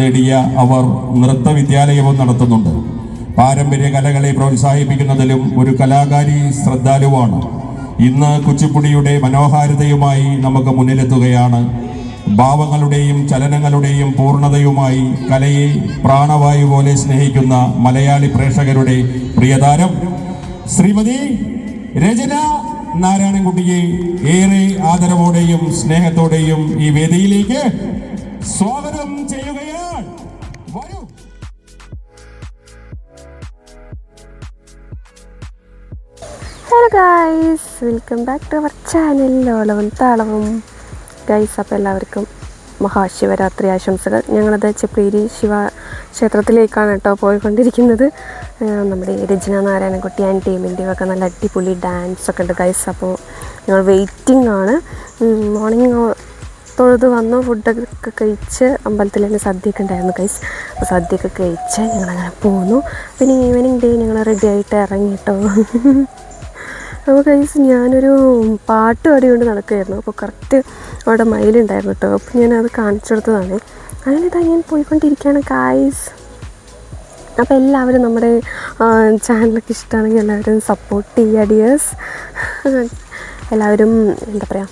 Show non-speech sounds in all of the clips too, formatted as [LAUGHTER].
നേടിയ അവർ നൃത്ത വിദ്യാലയവും നടത്തുന്നുണ്ട്. പാരമ്പര്യ കലകളെ പ്രോത്സാഹിപ്പിക്കുന്നതിലും ഒരു കലാകാരി ശ്രദ്ധാലുവാണ്. ഇന്ന് കുച്ചിപ്പുടിയുടെ മനോഹാരിതയുമായി നമുക്ക് മുന്നിലെത്തുകയാണ്. ഭാവങ്ങളുടെയും ചലനങ്ങളുടെയും പൂർണതയുമായി കലയെ പ്രാണവായു പോലെ സ്നേഹിക്കുന്ന മലയാളി പ്രേക്ഷകരുടെ പ്രിയതാരം ശ്രീമതി രചന നാരായണൻകുട്ടിയെ ഏറെ ആദരവോടെയും സ്നേഹത്തോടെയും ഈ വേദിയിലേക്ക് സ്വാഗതം hello guys welcome back to our channel ഓളവും താളവും. ഗൈസ് അപ്പോൾ എല്ലാവർക്കും മഹാശിവരാത്രി ആശംസകൾ. ഞങ്ങളത് ചെപ്പേരി ശിവ ക്ഷേത്രത്തിലേക്കാണ് കേട്ടോ പോയിക്കൊണ്ടിരിക്കുന്നത്. നമ്മുടെ രചന നാരായണൻകുട്ടി ആൻഡ് ടീമിന്റെയും ഒക്കെ നല്ല അടിപൊളി ഡാൻസ് ഒക്കെ ഉണ്ട് ഗൈസ് അപ്പോൾ ഞങ്ങൾ വെയിറ്റിംഗ് ആണ്. മോർണിംഗ് തൊഴുത് വന്നു ഫുഡൊക്കെ കഴിച്ച് അമ്പലത്തിൽ തന്നെ സദ്യയൊക്കെ ഉണ്ടായിരുന്നു ഗൈസ് അപ്പോൾ സദ്യയൊക്കെ കഴിച്ച് ഞങ്ങളങ്ങനെ പോന്നു. പിന്നെ ഈവനിങ് ഡേ ഞങ്ങൾ റെഡി ആയിട്ട് ഇറങ്ങിട്ടോ [LAUGHS] അപ്പോൾ ഗൈസ് ഞാനൊരു പാട്ട് പാടിക്കൊണ്ട് നടക്കുമായിരുന്നു അപ്പോൾ കറക്റ്റ് അവിടെ മയിലുണ്ടായിരുന്നു കേട്ടോ. അപ്പോൾ ഞാൻ അത് കാണിച്ചു കൊടുത്തതാണ് ഇതാ ഞാൻ പോയിക്കൊണ്ടിരിക്കുകയാണ് കായ്സ് അപ്പോൾ എല്ലാവരും നമ്മുടെ ചാനലൊക്കെ ഇഷ്ടമാണെങ്കിൽ എല്ലാവരും സപ്പോർട്ട് ചെയ്യുക ഡിയേഴ്സ് എല്ലാവരും എന്താ പറയുക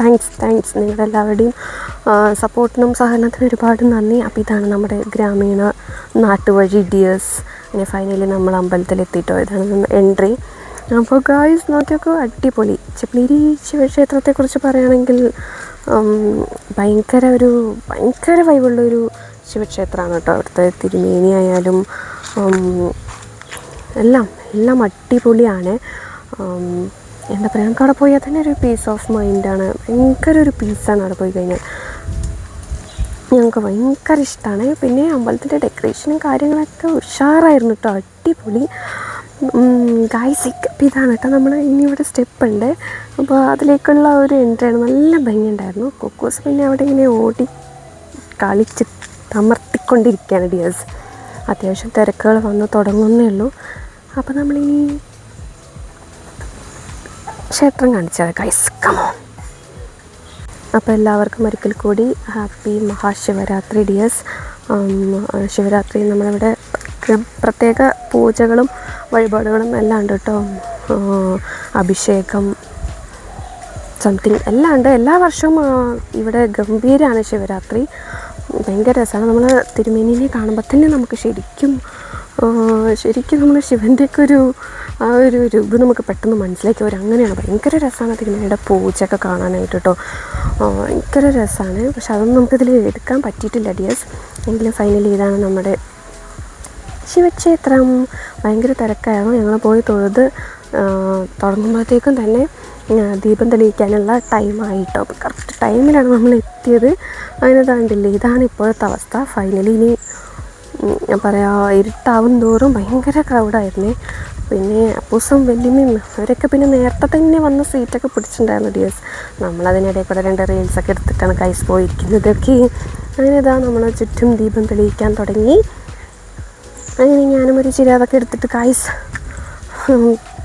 താങ്ക്സ് താങ്ക്സ് നിങ്ങളുടെ എല്ലാവരുടെയും സപ്പോർട്ടിനും സഹകരണത്തിനും ഒരുപാട് നന്ദി. അപ്പോൾ ഇതാണ് നമ്മുടെ ഗ്രാമീണ നാട്ടുവഴി ഡിയേഴ്സ് അങ്ങനെ ഫൈനലി നമ്മൾ അമ്പലത്തിൽ അമ്പലത്തിലെത്തിയിട്ടോ ഇതാണ് എൻട്രി അപ്പോൾ ഗായ്സ് നോക്കിയൊക്കെ അടിപൊളി. ചെപ്പളേരി ശിവക്ഷേത്രത്തെക്കുറിച്ച് പറയുകയാണെങ്കിൽ ഭയങ്കര ഒരു ഭയങ്കര വൈബുള്ളൊരു ശിവക്ഷേത്രമാണ് കേട്ടോ അവിടുത്തെ തിരുമേനി ആയാലും എല്ലാം എല്ലാം അടിപൊളിയാണ്. എന്താ പറയുക നമുക്ക് അവിടെ പോയാൽ തന്നെ ഒരു പീസ് ഓഫ് മൈൻഡാണ് ഭയങ്കര ഒരു പീസാണ് അവിടെ പോയി കഴിഞ്ഞാൽ. ഞങ്ങൾക്ക് ഭയങ്കര ഇഷ്ടമാണ്. പിന്നെ അമ്പലത്തിന്റെ ഡെക്കറേഷനും കാര്യങ്ങളൊക്കെ ഉഷാറായിരുന്നു കേട്ടോ. അടിപൊളി. ഗായ്സ് അപ്പം ഇതാണ് കേട്ടോ. നമ്മൾ ഇനി ഇവിടെ സ്റ്റെപ്പ് അപ്പോൾ അതിലേക്കുള്ള ഒരു എൻട്രിയാണ് നല്ല ഭംഗിയുണ്ടായിരുന്നു. കൊക്കോസ് പിന്നെ അവിടെ ഇങ്ങനെ ഓടി കളിച്ച് തമർത്തിക്കൊണ്ടിരിക്കുകയാണ് ഡിയേഴ്സ് അത്യാവശ്യം തിരക്കുകൾ വന്ന് തുടങ്ങുന്നേ ഉള്ളൂ. അപ്പോൾ നമ്മളിനി ക്ഷേത്രം കാണിച്ചാൽ ഗൈസ് കമോ അപ്പോൾ എല്ലാവർക്കും ഒരിക്കൽ കൂടി ഹാപ്പി മഹാശിവരാത്രി ഡിയേഴ്സ് ശിവരാത്രി നമ്മളിവിടെ പ്ര- പ്രത്യേക പൂജകളും വഴിപാടുകളും എല്ലാം ഉണ്ട് കേട്ടോ. അഭിഷേകം സംതിങ് എല്ലാം ഉണ്ട്. എല്ലാ വർഷവും ഇവിടെ ഗംഭീരമാണ് ശിവരാത്രി. ഭയങ്കര രസമാണ്. നമ്മൾ തിരുമേനിനെ കാണുമ്പോൾ തന്നെ നമുക്ക് ശരിക്കും ശരിക്കും നമ്മൾ ശിവന്റെയൊക്കെ ഒരു ആ ഒരു രൂപം നമുക്ക് പെട്ടെന്ന് മനസ്സിലാക്കി. വരും അങ്ങനെയാണ് ഭയങ്കര രസമാണ് തിരുമേനിയുടെ പൂജയൊക്കെ കാണാനായിട്ട് കേട്ടോ. ഭയങ്കര രസമാണ്. പക്ഷെ അതൊന്നും നമുക്കിതിൽ എടുക്കാൻ പറ്റിയിട്ടില്ല ഡിയേഴ്സ് എങ്കിലും ഫൈനലി ഇതാണ് നമ്മുടെ ശിവക്ഷേത്രം. ഭയങ്കര തിരക്കായിരുന്നു. ഞങ്ങൾ പോയി തൊഴുത് തുടങ്ങുമ്പോഴത്തേക്കും തന്നെ ദീപം തെളിയിക്കാനുള്ള ടൈമായിട്ടോ അപ്പോൾ കറക്റ്റ് ടൈമിലാണ് നമ്മൾ എത്തിയത്. അതിനെ താണ്ടില്ല ഇതാണ് ഇപ്പോഴത്തെ അവസ്ഥ. ഫൈനലി ഇനി ഞാൻ പറയാ ഇരുട്ടാവും തോറും ഭയങ്കര ക്രൗഡായിരുന്നേ പിന്നെ അപ്പൂസും വല്യമ്മയും അവരൊക്കെ പിന്നെ നേരത്തെ തന്നെ വന്ന് സീറ്റൊക്കെ പിടിച്ചിട്ടുണ്ടായിരുന്നു ഡിയേഴ്സ് നമ്മളതിനിടയിൽ കൂടെ രണ്ട് റീൽസൊക്കെ എടുത്തിട്ടാണ് കൈസ് പോയിരിക്കുന്നതൊക്കെ. അങ്ങനെ ഇതാ നമ്മൾ ചുറ്റും ദീപം തെളിയിക്കാൻ തുടങ്ങി. അങ്ങനെ ഞാനും ഒരു ചിരി അതൊക്കെ എടുത്തിട്ട് കായ്സ്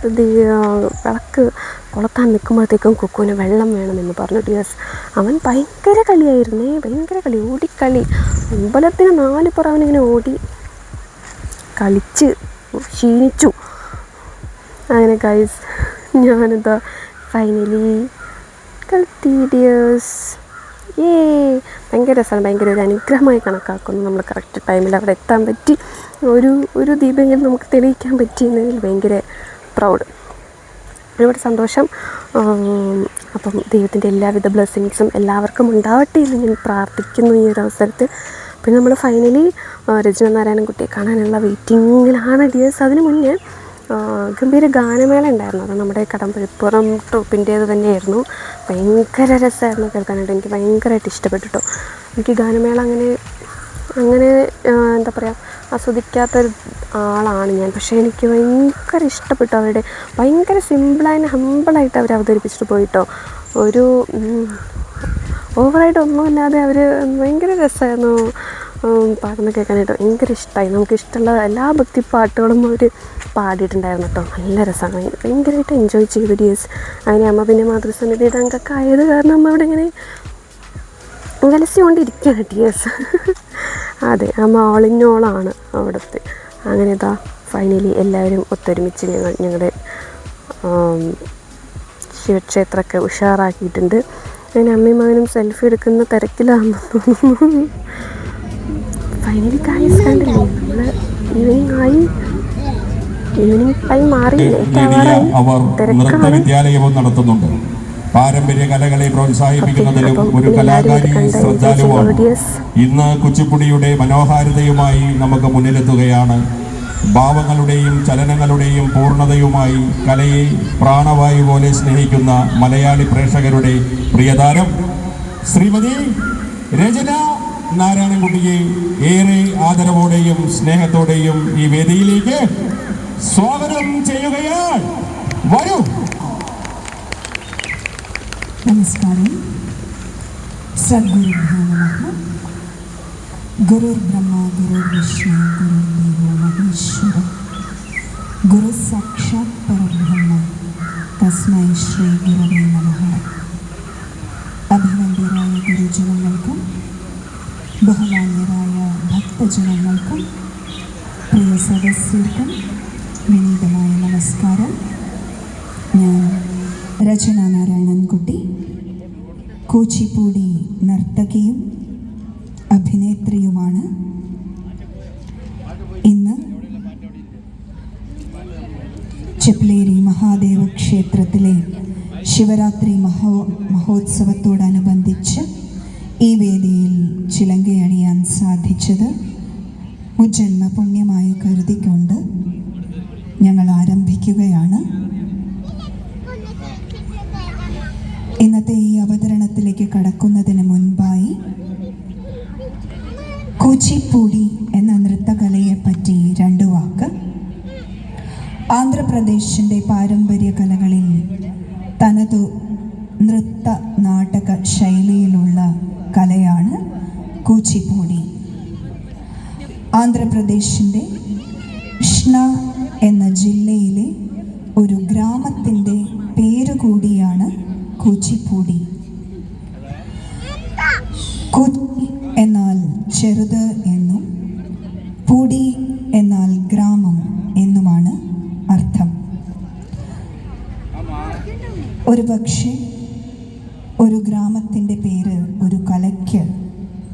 വിളക്ക് കൊളത്താൻ നിൽക്കുമ്പോഴത്തേക്കും കുക്കുവിന് വെള്ളം വേണമെന്ന് പറഞ്ഞു. ഡിയസ് അവൻ ഭയങ്കര കളിയായിരുന്നേ ഭയങ്കര കളി ഓടിക്കളി. അമ്പലത്തിന് നാല് പുറം അവനിങ്ങനെ ഓടി കളിച്ച് ക്ഷീണിച്ചു. അങ്ങനെ ഗൈസ് ഞാനെന്താ ഫൈനലി കളത്തി ഡിയേഴ്സ് ഏ ഭയങ്കര രസമാണ്. ഭയങ്കര ഒരു അനുഗ്രഹമായി കണക്കാക്കുന്നു. നമ്മൾ കറക്റ്റ് ടൈമിൽ അവിടെ എത്താൻ പറ്റി. ഒരു ഒരു ദീപമെങ്കിലും നമുക്ക് തെളിയിക്കാൻ പറ്റിയെന്നതിൽ ഭയങ്കര പ്രൗഡ് ഒരുപാട് സന്തോഷം. അപ്പം ദൈവത്തിന്റെ എല്ലാവിധ ബ്ലെസ്സിങ്സും എല്ലാവർക്കും ഉണ്ടാവട്ടെ എന്ന് ഞാൻ പ്രാർത്ഥിക്കുന്നു ഈ ഒരു അവസരത്തിൽ. പിന്നെ നമ്മൾ ഫൈനലി രചന നാരായണൻകുട്ടിയെ കാണാനുള്ള വെയിറ്റിങ്ങിലാണ് ഡിയേഴ്സ് അതിന് മുന്നേ ഗംഭീര ഗാനമേള ഉണ്ടായിരുന്നു അത് നമ്മുടെ കടമ്പഴിപ്പുറം ട്രൂപ്പിന്റേത് തന്നെയായിരുന്നു. ഭയങ്കര രസമായിരുന്നു കേൾക്കാനായിട്ട്. എനിക്ക് ഭയങ്കരമായിട്ട് ഇഷ്ടപ്പെട്ടു കേട്ടോ എനിക്ക് ഗാനമേള അങ്ങനെ അങ്ങനെ എന്താ പറയുക ആസ്വദിക്കാത്തൊരു ആളാണ് ഞാൻ. പക്ഷേ എനിക്ക് ഭയങ്കര ഇഷ്ടപ്പെട്ടു അവരുടെ. ഭയങ്കര സിമ്പിളായി ഹമ്പിളായിട്ട് അവർ അവതരിപ്പിച്ചിട്ട് പോയിട്ടോ. ഒരു ഓവറായിട്ട് ഒന്നുമില്ലാതെ അവർ ഭയങ്കര രസമായിരുന്നു. പാടുന്ന കേൾക്കാനായിട്ട് ഭയങ്കര ഇഷ്ടമായി നമുക്ക് ഇഷ്ടമുള്ള എല്ലാ ഭക്തി പാട്ടുകളും അവർ പാടിയിട്ടുണ്ടായിരുന്നു കേട്ടോ. നല്ല രസമാണ്. ഭയങ്കരമായിട്ട് എൻജോയ് ചെയ്തു ഡിയേഴ്സ് അങ്ങനെ അമ്മ പിന്നെ മാതൃസമിതിയുടെ അംഗമൊക്കെ ആയത് കാരണം അമ്മ അവിടെ ഇങ്ങനെ വിലസിക്കൊണ്ടിരിക്കുകയാണ് ഡിയേഴ്സ് [LAUGHS] അതെ ആ ഓളിഞ്ഞോളാണ് അവിടുത്തെ. അങ്ങനെ ഇതാ ഫൈനലി എല്ലാവരും ഒത്തൊരുമിച്ച് ഞങ്ങൾ ഞങ്ങളുടെ ശിവക്ഷേത്രമൊക്കെ ഉഷാറാക്കിയിട്ടുണ്ട്. അങ്ങനെ അമ്മയും മകനും സെൽഫി എടുക്കുന്ന തിരക്കിലാണെന്ന് തോന്നുന്നു. ഫൈനലി കാര്യം കണ്ടില്ലേ നമ്മൾ ഈവനിങ് ആയി. ഈവനിങ് വലിയ അവർ നൃത്ത വിദ്യാലയവും നടത്തുന്നുണ്ട്. പാരമ്പര്യ കലകളെ പ്രോത്സാഹിപ്പിക്കുന്നതിലും ഒരു കലാകാരി ശ്രദ്ധാലുവാണ്. ഇന്ന് കുച്ചിപ്പുടിയുടെ മനോഹാരിതയുമായി നമുക്ക് മുന്നിലെത്തുകയാണ്. ഭാവങ്ങളുടെയും ചലനങ്ങളുടെയും പൂർണതയുമായി കലയെ പ്രാണവായു പോലെ സ്നേഹിക്കുന്ന മലയാളി പ്രേക്ഷകരുടെ പ്രിയതാരം ശ്രീമതി രചന നാരായണൻകുട്ടിയെ ഏറെ ആദരവോടെയും സ്നേഹത്തോടെയും ഈ വേദിയിലേക്ക് സ്വാഗതം ചെയ്യുകയാണ്. വരൂ. നമസ്കാരം. സദ്ഗുരു ഗുരുർ ബ്രഹ്മ ഗുരുർ വിഷ്ണു ഗുരുർ ദേവോ മഹേശ്വര. ഗുരു സാക്ഷാത് പരബ്രഹ്മ. തസ്മൈ ശ്രീ ഗുരുവേ നമഹ അഭിനന്ദരായ ഗുരുജനങ്ങൾക്കും ബഹുമാന്യരായ ഭക്തജനങ്ങൾക്കും പ്രിയ സദസ്യർക്കും വിനീതമായ നമസ്കാരം. ഞാൻ രചന നാരായണൻകുട്ടി. കൂച്ചിപ്പൂടി നർത്തകിയും അഭിനേത്രിയുമാണ്. ഇന്ന് ചെപ്ലേരി മഹാദേവ ക്ഷേത്രത്തിലെ ശിവരാത്രി മഹോ മഹോത്സവത്തോടനുബന്ധിച്ച് ഈ വേദിയിൽ ചിലങ്കയണിയാൻ സാധിച്ചത് മുജന്മ പുണ്യമായി കരുതിക്കൊണ്ട് ഞങ്ങൾ ആരംഭിക്കുകയാണ്. ഇന്നത്തെ ഈ അവതരണത്തിലേക്ക് കടക്കുന്നതിന് മുൻപായി കൂച്ചിപ്പൂടി എന്ന നൃത്തകലയെ പറ്റി രണ്ട് വാക്ക്. ആന്ധ്രാപ്രദേശിന്റെ പാരമ്പര്യ ആന്ധ്രാപ്രദേശിന്റെ കൃഷ്ണ എന്ന ജില്ലയിലെ ഒരു ഗ്രാമത്തിന്റെ പേരുകൂടിയാണ് കുച്ചിപ്പൂടി. കുച്ചി എന്നാൽ ചെറുത് എന്നും പൂടി എന്നാൽ ഗ്രാമം എന്നുമാണ് അർത്ഥം. ഒരു പക്ഷേ ഒരു ഗ്രാമത്തിന്റെ പേര് ഒരു കലയ്ക്ക്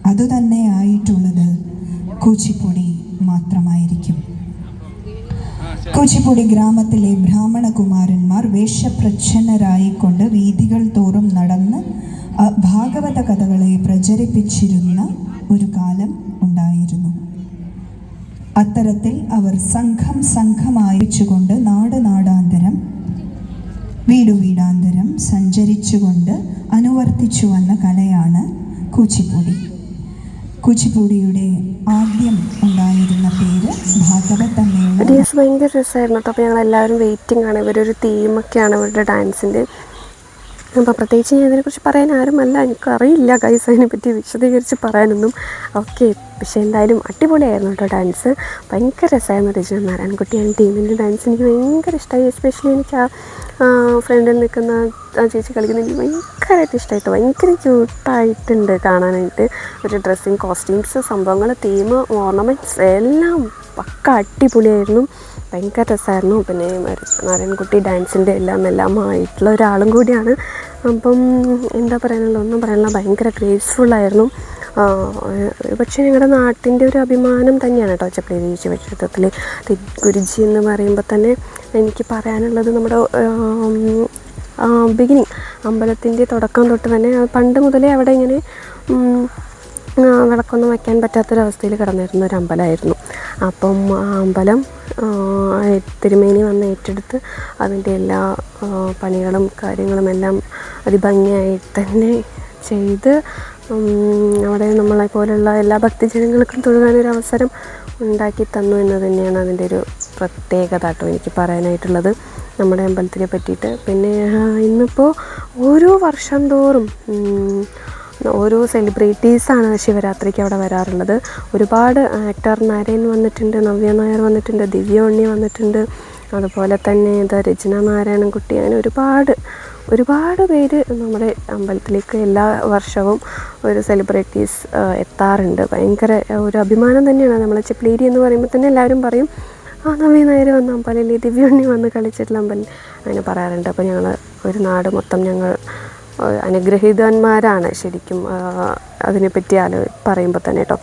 അതുതന്നെ ആയിട്ടുള്ളത് കൂച്ചിപ്പുടി മാത്രമായിരിക്കും. കൂച്ചിപ്പുടി ഗ്രാമത്തിലെ ബ്രാഹ്മണ കുമാരന്മാർ വേഷപ്രച്ഛന്നരായിക്കൊണ്ട് വീഥികൾ തോറും നടന്ന് ഭാഗവത കഥകളെ പ്രചരിപ്പിച്ചിരുന്ന ഒരു കാലം ഉണ്ടായിരുന്നു. അത്തരത്തിൽ അവർ സംഘം സംഘമായിച്ചുകൊണ്ട് നാട് നാടാന്തരം വീടു വീടാന്തരം സഞ്ചരിച്ചുകൊണ്ട് അനുവർത്തിച്ചു വന്ന കലയാണ് കൂച്ചിപ്പുടി. കൂച്ചിപ്പുടിയുടെ ആദ്യം ഉണ്ടായിരുന്ന പേര് ഭാഗവത് ഡേയ്സ് ഭയങ്കര രസമായിരുന്നു. അപ്പോൾ ഞങ്ങൾ എല്ലാവരും വെയിറ്റിംഗ് ആണ്. ഇവരൊരു തീമൊക്കെയാണ് ഇവരുടെ ഡാൻസിന്റെ അപ്പോൾ പ്രത്യേകിച്ച് ഞാൻ ഇതിനെക്കുറിച്ച് പറയാൻ ആരുമല്ല. എനിക്കറിയില്ല ഗൈസ് അതിനെപ്പറ്റി വിശദീകരിച്ച് പറയാനൊന്നും. ഓക്കെ പക്ഷേ എന്തായാലും അടിപൊളിയായിരുന്നു കേട്ടോ ഡാൻസ് ഭയങ്കര രസമായിരുന്നു രചന നാരായണൻകുട്ടി ആൻഡ് ടീമിന്റെ ഡാൻസ് എനിക്ക് ഭയങ്കര ഇഷ്ടമായി എസ്പെഷ്യലി എനിക്ക് ആ ഫ്രണ്ടിൽ നിൽക്കുന്ന ആ ചേച്ചി കളിക്കുന്നത് എനിക്ക് ഭയങ്കരമായിട്ട് ഇഷ്ടമായിട്ട് ഭയങ്കര ക്യൂട്ടായിട്ടുണ്ട് കാണാനായിട്ട്. ഒരു ഡ്രസ്സിങ് കോസ്റ്റ്യൂംസ് സംഭവങ്ങൾ തീം ഓർണമെന്റ്സ് എല്ലാം പക്ക അടിപൊളിയായിരുന്നു. ഭയങ്കര രസമായിരുന്നു പിന്നെ നാരായണൻകുട്ടി ഡാൻസിന്റെ എല്ലാം എല്ലാം ആയിട്ടുള്ള ഒരാളും കൂടിയാണ്. അപ്പം എന്താ പറയാനുള്ള ഒന്നും പറയാനുള്ള ഭയങ്കര ഗ്രേസ്ഫുള്ളായിരുന്നു പക്ഷേ ഞങ്ങളുടെ നാട്ടിന്റെ ഒരു അഭിമാനം തന്നെയാണ് കേട്ടോ ചപ്പളേരി ശിവക്ഷേത്രത്തിൽ ഗുരുജി എന്ന് പറയുമ്പോൾ തന്നെ എനിക്ക് പറയാനുള്ളത് നമ്മുടെ ബിഗിനിങ് അമ്പലത്തിന്റെ തുടക്കം തൊട്ട് തന്നെ പണ്ട് മുതലേ അവിടെ ഇങ്ങനെ വിളക്കൊന്നും വയ്ക്കാൻ പറ്റാത്തൊരവസ്ഥയിൽ കിടന്നിരുന്ന ഒരു അമ്പലമായിരുന്നു. അപ്പം ആ അമ്പലം തിരുമേനി വന്ന് ഏറ്റെടുത്ത് അതിന്റെ എല്ലാ പണികളും കാര്യങ്ങളും എല്ലാം അതിഭംഗിയായിട്ട് തന്നെ ചെയ്ത് അവിടെ നമ്മളെ പോലുള്ള എല്ലാ ഭക്തജനങ്ങൾക്കും തൊഴുകാനൊരു അവസരം ഉണ്ടാക്കി തന്നു എന്ന് തന്നെയാണ് അതിന്റെ ഒരു പ്രത്യേകത കേട്ടോ എനിക്ക് പറയാനായിട്ടുള്ളത്. നമ്മുടെ അമ്പലത്തിനെ പറ്റിയിട്ട്. പിന്നെ ഇന്നിപ്പോൾ ഓരോ വർഷം തോറും ഓരോ സെലിബ്രിറ്റീസാണ് ശിവരാത്രിക്ക് അവിടെ വരാറുള്ളത്. ഒരുപാട് ആക്ടർ നരേൻ വന്നിട്ടുണ്ട് നവ്യ നായർ വന്നിട്ടുണ്ട് ദിവ്യ ഉണ്ണി വന്നിട്ടുണ്ട്. അതുപോലെ തന്നെ ഇതാ രചന നാരായണൻകുട്ടി അങ്ങനെ ഒരുപാട് ഒരുപാട് പേര് നമ്മുടെ അമ്പലത്തിലേക്ക് എല്ലാ വർഷവും ഒരു സെലിബ്രിറ്റീസ് എത്താറുണ്ട്. ഭയങ്കര ഒരു അഭിമാനം തന്നെയാണ്. നമ്മളെ ചെപ്ലേരി എന്ന് പറയുമ്പോൾ തന്നെ എല്ലാവരും പറയും ആ നവ്യ നായർ വന്ന അമ്പലല്ലേ ദിവ്യുണ്ണി വന്ന് കളിച്ചിട്ടുള്ള അമ്പലം അങ്ങനെ പറയാറുണ്ട്. അപ്പോൾ ഞങ്ങൾ ഒരു നാട് മൊത്തം ഞങ്ങൾ അനുഗ്രഹീതന്മാരാണ് ശരിക്കും അതിനെപ്പറ്റി ആലോ പറയുമ്പോൾ തന്നെ കേട്ടോ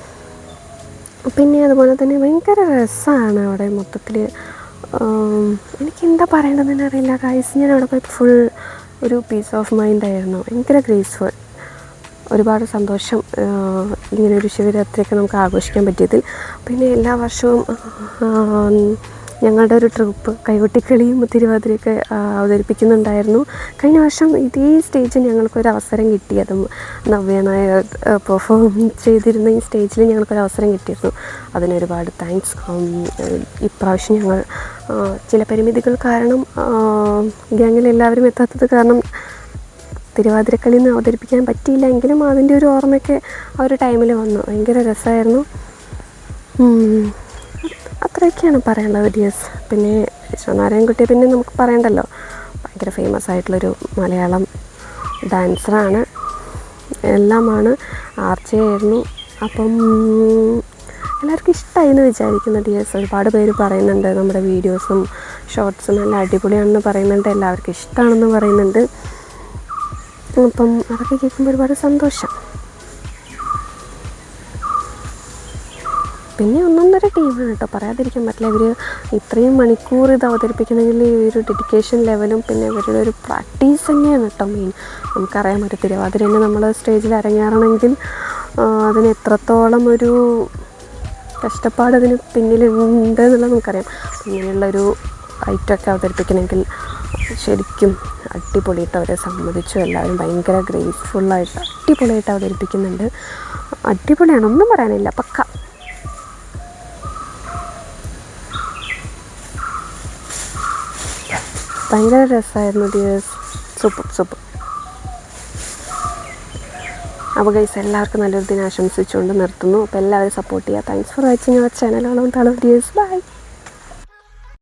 പിന്നെ അതുപോലെ തന്നെ ഭയങ്കര രസമാണ് അവിടെ മൊത്തത്തിൽ എനിക്ക് എന്താ പറയേണ്ടതെന്ന് അറിയില്ല ഗൈസ് ഞാൻ അവിടെ പോയി ഫുൾ ഒരു പീസ് ഓഫ് മൈൻഡ് ആയിരുന്നു. ഭയങ്കര ഗ്രേസ്ഫുൾ ഒരുപാട് സന്തോഷം ഇങ്ങനെ ഒരു ശിവരാത്രിയൊക്കെ നമുക്ക് ആഘോഷിക്കാൻ പറ്റിയതിൽ. പിന്നെ എല്ലാ വർഷവും ഞങ്ങളുടെ ഒരു ട്രിപ്പ് കൈകൊട്ടിക്കളിയും തിരുവാതിരയൊക്കെ അവതരിപ്പിക്കുന്നുണ്ടായിരുന്നു. കഴിഞ്ഞ വർഷം ഇതേ സ്റ്റേജിൽ ഞങ്ങൾക്കൊരു അവസരം കിട്ടിയതും നവ്യ നായർ പെർഫോം ചെയ്തിരുന്ന ഈ സ്റ്റേജിൽ ഞങ്ങൾക്കൊരു അവസരം കിട്ടിയിരുന്നു. അതിനൊരുപാട് താങ്ക്സ് ഇപ്രാവശ്യം ഞങ്ങൾ ചില പരിമിതികൾ കാരണം ഗ്യാങ്ങിൽ എല്ലാവരും എത്താത്തത് കാരണം തിരുവാതിരക്കളി നിന്ന് അവതരിപ്പിക്കാൻ പറ്റിയില്ല. എങ്കിലും അതിന്റെ ഒരു ഓർമ്മയൊക്കെ ആ ഒരു ടൈമിൽ വന്നു. ഭയങ്കര രസമായിരുന്നു. അത്രയൊക്കെയാണ് പറയാനുള്ളത് വീഡിയോസ് പിന്നെ വിശ്വനാരായണൻകുട്ടിയെ പിന്നെ നമുക്ക് പറയണ്ടല്ലോ. ഭയങ്കര ഫേമസ് ആയിട്ടുള്ളൊരു മലയാളം ഡാൻസറാണ് എല്ലാമാണ്. ആർച്ചയായിരുന്നു അപ്പം എല്ലാവർക്കും ഇഷ്ടമായി എന്ന് വിചാരിക്കുന്നു ഡിയേഴ്സ് ഒരുപാട് പേര് പറയുന്നുണ്ട് നമ്മുടെ വീഡിയോസും ഷോർട്സും നല്ല അടിപൊളിയാണെന്ന് പറയുന്നുണ്ട്. എല്ലാവർക്കും ഇഷ്ടമാണെന്ന് പറയുന്നുണ്ട്. അപ്പം അതൊക്കെ കേൾക്കുമ്പോൾ ഒരുപാട് സന്തോഷം. പിന്നെ ഒന്നൊന്നര ടീമാണ് കേട്ടോ പറയാതിരിക്കാൻ പറ്റില്ല. ഇവർ ഇത്രയും മണിക്കൂർ ഇത് അവതരിപ്പിക്കണമെങ്കിൽ ഈ ഒരു ഡെഡിക്കേഷൻ ലെവലും പിന്നെ ഇവരുടെ ഒരു പ്രാക്ടീസ് തന്നെയാണ് കേട്ടോ മെയിൻ നമുക്കറിയാൻ ഒരു തിരുവാതിര തന്നെ നമ്മൾ സ്റ്റേജിൽ അരങ്ങേറണമെങ്കിൽ ആ, അതിന് എത്രത്തോളം ഒരു കഷ്ടപ്പാട് അതിന് പിന്നിലുണ്ട് എന്നുള്ളത് നമുക്കറിയാം. ഇങ്ങനെയുള്ളൊരു ഐറ്റമൊക്കെ അവതരിപ്പിക്കണമെങ്കിൽ ശരിക്കും അടിപൊളിയായിട്ട് അവരെ സമ്മതിച്ചു. എല്ലാവരും ഭയങ്കര ഗ്രേസ്ഫുള്ളായിട്ട് അടിപൊളിയായിട്ട് അവതരിപ്പിക്കുന്നുണ്ട്. അടിപൊളിയാണ്. ഒന്നും പറയാനില്ല. പക്ക. ഭയങ്കര രസമായിരുന്നു ഡിയേഴ്സ് സൂപ്പർ സൂപ്പർ. അപ്പോൾ ഗൈസ് എല്ലാവർക്കും നല്ലൊരു ദിനം ആശംസിച്ചുകൊണ്ട് നിർത്തുന്നു അപ്പോൾ എല്ലാവരും സപ്പോർട്ട് ചെയ്യുക thanks for watching our channel ഓളം തളവ് ഡിയേഴ്സ് ബൈ